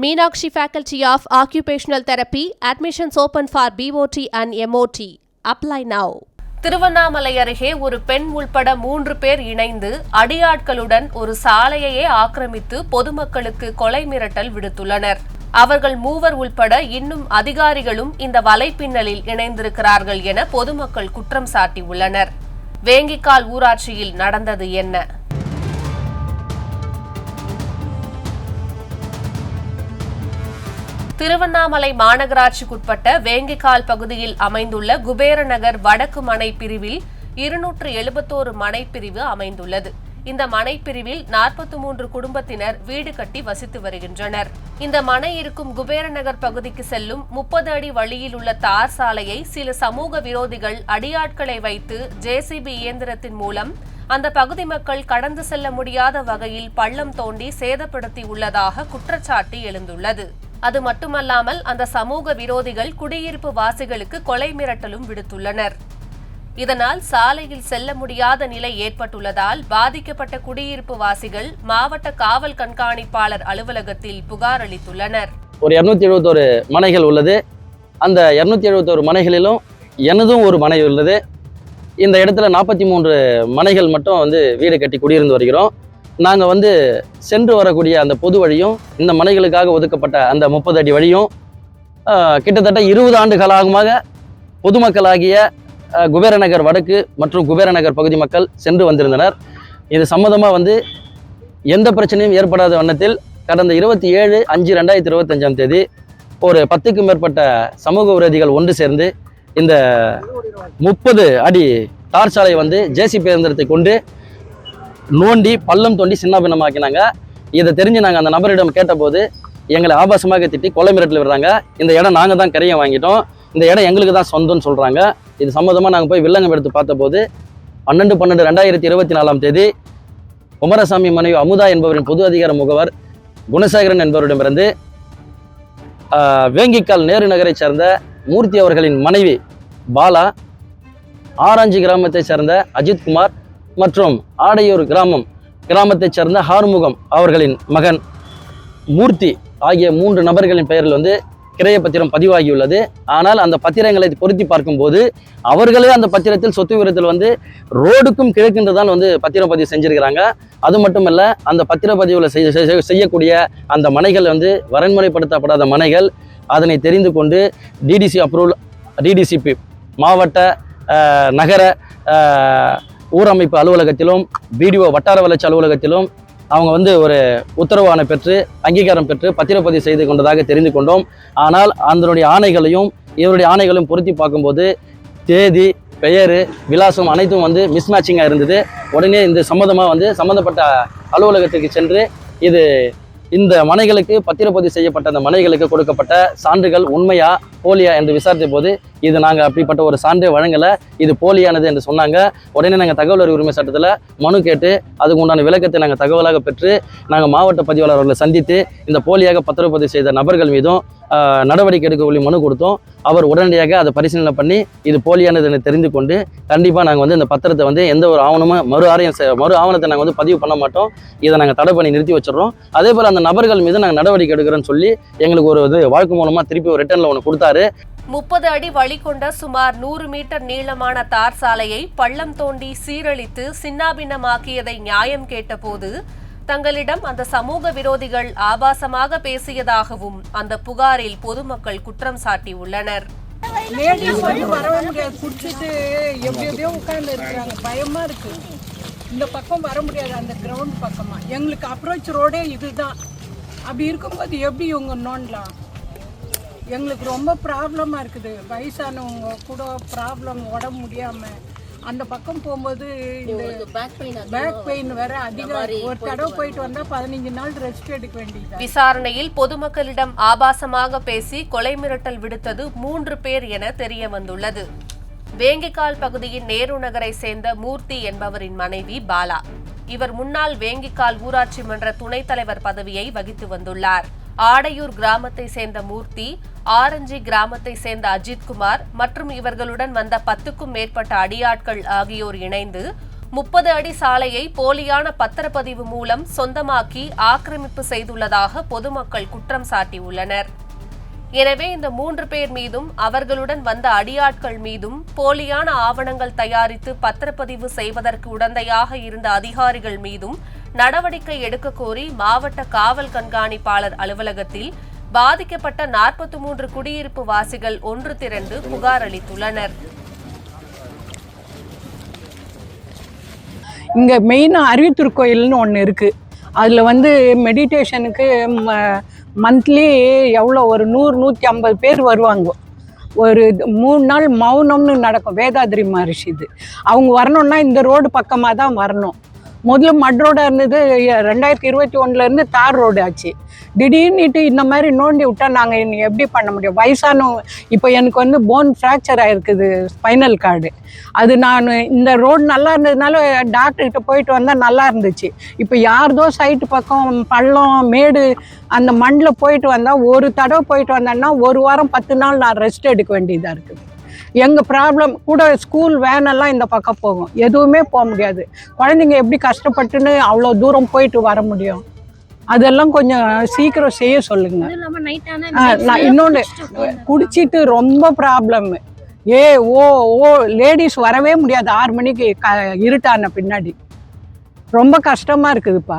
Meenakshi faculty of occupational therapy admissions open for BOT and MOT apply now Tiruvannamalai அருகே ஒரு பெண் உள்பட மூன்று பேர் இணைந்து அடியாட்களுடன் ஒரு சாலையையே ஆக்கிரமித்து பொதுமக்களுக்கு கொலை மிரட்டல் விடுத்துள்ளனர். அவர்கள் மூவர் உள்பட இன்னும் அதிகாரிகளும் இந்த வலைப்பின்னலில் இணைந்திருக்கிறார்கள் என பொதுமக்கள் குற்றம் சாட்டியுள்ளனர். வேங்கிக்கால் ஊராட்சியில் நடந்தது என்ன? திருவண்ணாமலை மாநகராட்சிக்குட்பட்ட வேங்கிக்கால் பகுதியில் அமைந்துள்ள குபேரநகர் வடக்கு மனை பிரிவில் இருநூற்று எழுபத்தோரு மனைப்பிரிவு அமைந்துள்ளது. இந்த மனைப்பிரிவில் நாற்பத்தி மூன்று குடும்பத்தினர் வீடு கட்டி வசித்து வருகின்றனர். இந்த மனை இருக்கும் குபேரநகர் பகுதிக்கு செல்லும் முப்பது அடி வழியில் உள்ள தார் சாலையை சில சமூக விரோதிகள் அடியாட்களை வைத்து ஜேசிபி இயந்திரத்தின் மூலம் அந்த பகுதி மக்கள் கடந்து செல்ல முடியாத வகையில் பள்ளம் தோண்டி சேதப்படுத்தி உள்ளதாக குற்றச்சாட்டு எழுந்துள்ளது. அது மட்டுமல்லாமல் அந்த சமூக விரோதிகள் குடியிருப்பு வாசிகளுக்கு கொலை மிரட்டலும் விடுத்துள்ளனர். இதனால் சாலையில் செல்ல முடியாத நிலை ஏற்பட்டுள்ளதால் பாதிக்கப்பட்ட குடியிருப்பு வாசிகள் மாவட்ட காவல் கண்காணிப்பாளர் அலுவலகத்தில் புகார் அளித்துள்ளனர். ஒரு இரநூத்தி எழுபத்தோரு மனைகள் உள்ளது. அந்த இரநூத்தி எழுபத்தோரு மனைகளிலும் எனதும் ஒரு மனை உள்ளது. இந்த இடத்துல நாற்பத்தி மூன்று மனைகள் மட்டும் வந்து வீடு கட்டி குடியிருந்து வருகிறோம். நாங்கள் வந்து சென்று வரக்கூடிய அந்த பொது வழியும் இந்த மனைகளுக்காக ஒதுக்கப்பட்ட அந்த முப்பது அடி வழியும் கிட்டத்தட்ட இருபது ஆண்டுகளாகமாக பொதுமக்களாகிய குபேரநகர் வடக்கு மற்றும் குபேரநகர் பகுதி மக்கள் சென்று வந்திருந்தனர். இது சம்மந்தமாக வந்து எந்த பிரச்சனையும் ஏற்படாத வண்ணத்தில் கடந்த இருபத்தி ஏழு அஞ்சு ரெண்டாயிரத்தி இருபத்தஞ்சாம் தேதி ஒரு பத்துக்கும் மேற்பட்ட சமூக விரோதிகள் ஒன்று சேர்ந்து இந்த முப்பது அடி தார் சாலை வந்து ஜேசி பேருந்தத்தை கொண்டு நோண்டி பள்ளம் தோண்டி சின்னாபின்னமாக்கினாங்க இதை தெரிஞ்சு நாங்கள் அந்த நபரிடம் கேட்டபோது எங்களை ஆபாசமாக திட்டி கொலை மிரட்டில் விடுறாங்க. இந்த இடம் நாங்கள் தான் கரையை வாங்கிட்டோம். இந்த இடம் எங்களுக்கு தான் சொந்தம்னு சொல்கிறாங்க இது சம்மந்தமாக நாங்கள் போய் வில்லங்கம் எடுத்து பார்த்தபோது பன்னெண்டு பன்னெண்டு ரெண்டாயிரத்தி இருபத்தி நாலாம் தேதி குமாரசாமி மனைவி அமுதா என்பவரின் பொது அதிகார முகவர் குணசேகரன் என்பவரிடமிருந்து வேங்கிக்கால் நேரு நகரைச் சேர்ந்த மூர்த்தி அவர்களின் மனைவி பாலா ஆராஞ்சி கிராமத்தை சேர்ந்த அஜித்குமார் மற்றும் ஆடையூர் கிராமம் கிராமத்தைச் சேர்ந்த ஹார்முகம் அவர்களின் மகன் மூர்த்தி ஆகிய மூன்று நபர்களின் பெயரில் வந்து கிரைய பத்திரம் பதிவாகியுள்ளது. ஆனால் அந்த பத்திரங்களை பொருத்தி பார்க்கும்போது அவர்களே அந்த பத்திரத்தில் சொத்து விவரத்தில் வந்து ரோடுக்கும் கிழக்குன்று தான் வந்து பத்திரப்பதிவு செஞ்சுருக்கிறாங்க. அது மட்டுமல்ல அந்த பத்திரப்பதிவில் செய்ய செய்ய- செய்யக்கூடிய அந்த மனைகள் வந்து வரன்முறைப்படுத்தப்படாத மனைகள் அதனை தெரிந்து கொண்டு டிடிசி அப்ரூவல் டிடிசிபி மாவட்ட நகர ஊரமைப்பு அலுவலகத்திலும் பிடிஓ வட்டார வளர்ச்சி அலுவலகத்திலும் அவங்க வந்து ஒரு உத்தரவான பெற்று அங்கீகாரம் பெற்று பத்திரப்பதிவு செய்து கொண்டதாக தெரிந்து கொண்டோம். ஆனால் அதனுடைய ஆணைகளையும் இவருடைய ஆணைகளையும் பொருத்தி பார்க்கும்போது தேதி பெயர் விலாசம் அனைத்தும் வந்து மிஸ்மேட்சிங்காக இருந்தது. உடனே இந்த சம்மந்தமாக வந்து சம்மந்தப்பட்ட அலுவலகத்துக்கு சென்று இது இந்த மனைகளுக்கு பத்திரப்பதிவு செய்யப்பட்ட அந்த மனைகளுக்கு கொடுக்கப்பட்ட சான்றுகள் உண்மையா போலியா என்று விசாரித்த போது இது நாங்கள் அப்படிப்பட்ட ஒரு சான்று வழங்கலை. இது போலியானது என்று சொன்னாங்க. உடனே நாங்கள் தகவல் அறிவு உரிமை சட்டத்தில் மனு கேட்டு அதுக்கு உண்டான விளக்கத்தை நாங்கள் தகவலாக பெற்று நாங்கள் மாவட்ட பதிவாளர் அவர்களை சந்தித்து இந்த போலியாக பத்திரப்பதிவு செய்த நபர்கள் மீதும் நடவடிக்கை எடுக்க சொல்லி மனு கொடுத்தோம். அவர் உடனடியாக அதை பரிசீலனை பண்ணி இது போலியானது என்று தெரிந்து கொண்டு கண்டிப்பாக நாங்கள் வந்து இந்த பத்திரத்தை வந்து எந்த ஒரு ஆவணமும் மறு ஆரையும் மறு ஆவணத்தை நாங்கள் வந்து பதிவு பண்ண மாட்டோம். இதை நாங்கள் தடை பண்ணி நிறுத்தி வச்சிடறோம். அதே போல் அந்த நபர்கள் மீது நாங்கள் நடவடிக்கை எடுக்கிறோன்னு சொல்லி எங்களுக்கு ஒரு இது வழக்கு மூலமாக திருப்பி ஒரு ரிட்டர்னில் ஒன்று கொடுத்தாரு. முப்பது அடி வழி கொண்ட சுமார் நூறு மீட்டர் நீளமான தார் சாலையை பள்ளம் தோண்டி சீரழித்து சின்னாபின்னமாக்கியதை நியாயம் கேட்டபோது தங்களிடம் அந்த சமூக விரோதிகள் ஆபாசமாக பேசியதாகவும் அந்த புகாரில் பொதுமக்கள் குற்றம் சாட்டியுள்ளனர். லேடிஸ் வந்து வரவே முடியாது குடிச்சிட்டு எப்படி எப்படியோ உட்கார்ந்து இருக்கிறாங்க. பயமா இருக்கு. இந்த பக்கம் வர முடியாது அந்த கிரவுண்ட் பக்கமா. எங்களுக்கு அப்ரோச் ரோடே இதுதான். அப்படி இருக்கும்போது எப்படி இவங்க நோண்டலாம்? எங்களுக்கு ரொம்ப ப்ராப்ளமாக இருக்குது. வயசானவங்க கூட ப்ராப்ளம் உடம்பு முடியாம. அந்த பக்கம் போகும்போது இந்த பேக் பெயின் வேற அதிகம். ஒரு தடவை போயிட்டு வந்தா பதினஞ்சு நாள் ரெஸ்ட் எடுக்க வேண்டியது விசாரணையில் பொதுமக்களிடம் ஆபாசமாக பேசி கொலை மிரட்டல் விடுத்தது மூன்று பேர் என தெரிய வந்துள்ளது. வேங்கிக்கால் பகுதியின் நேரு நகரை சேர்ந்த மூர்த்தி என்பவரின் மனைவி பாலா. இவர் முன்னாள் வேங்கிக்கால் ஊராட்சி மன்ற துணைத் தலைவர் பதவியை வகித்து வந்துள்ளார். ஆடையூர் கிராமத்தை சேர்ந்த மூர்த்தி ஆரஞ்சி கிராமத்தை சேர்ந்த அஜித்குமார் மற்றும் இவர்களுடன் வந்த பத்துக்கும் மேற்பட்ட அடியாட்கள் ஆகியோர் இணைந்து முப்பது அடி சாலையை போலியான பத்திரப்பதிவு மூலம் சொந்தமாக்கி ஆக்கிரமிப்பு செய்துள்ளதாக பொதுமக்கள் குற்றம் சாட்டியுள்ளனர். எனவே இந்த மூன்று பேர் மீதும் அவர்களுடன் வந்த அடியாட்கள் மீதும் போலியான ஆவணங்கள் தயாரித்து பத்திரப்பதிவு செய்வதற்கு உடந்தையாக இருந்த அதிகாரிகள் மீதும் நடவடிக்கை எடுக்க கோரி மாவட்ட காவல் கண்காணிப்பாளர் அலுவலகத்தில் பாதிக்கப்பட்ட நாற்பத்தி மூன்று குடியிருப்பு வாசிகள் ஒன்று திரண்டு புகார் அளித்துள்ளனர். இங்கே மெயினாக அறிவித்தூர் கோயில்னு ஒன்று இருக்குது அதில் வந்து மெடிடேஷனுக்கு மந்த்லி எவ்வளோ ஒரு நூறு நூற்றி ஐம்பது பேர் வருவாங்க. ஒரு மூணு நாள் மௌனம்னு நடக்கும். வேதாதிரி மகரிஷி இது. அவங்க வரணும்னா இந்த ரோடு பக்கமாக தான் வரணும். முதல்ல மட் ரோடாக இருந்தது ரெண்டாயிரத்தி இருபத்தி ஒன்றுலேருந்து தார் ரோடு ஆச்சு. திடீர்னுட்டு இந்த மாதிரி நோண்டி விட்டால் நாங்கள் இன்னும் எப்படி பண்ண முடியும்? வயசானவங்க இப்போ எனக்கு வந்து போன் ஃப்ராக்சர் ஆகிருக்குது ஸ்பைனல் கார்டு அது நான் இந்த ரோடு நல்லா இருந்ததுனால டாக்டர்கிட்ட போயிட்டு வந்தால் நல்லா இருந்துச்சு. இப்போ யார்தோ சைட்டு பக்கம் பள்ளம் மேடு அந்த மண்ணில் போயிட்டு வந்தால் ஒரு தடவை போயிட்டு வந்தேன்னா ஒரு வாரம் பத்து நாள் நான் ரெஸ்ட் எடுக்க வேண்டியதாக இருக்குது. எங்கள் ப்ராப்ளம் கூட ஸ்கூல் வேனெல்லாம் இந்த பக்கம் போகும். எதுவுமே போக முடியாது. குழந்தைங்க எப்படி கஷ்டப்பட்டுன்னு அவ்வளோ தூரம் போயிட்டு வர முடியும். அதெல்லாம் கொஞ்சம் சீக்கிரம் செய்ய சொல்லுங்க. இன்னொன்று குடிச்சிட்டு ரொம்ப ப்ராப்ளம் ஏ ஓ ஓ லேடிஸ் வரவே முடியாது. ஆறு மணிக்கு க இருட்டான பின்னாடி. ரொம்ப கஷ்டமாக இருக்குதுப்பா.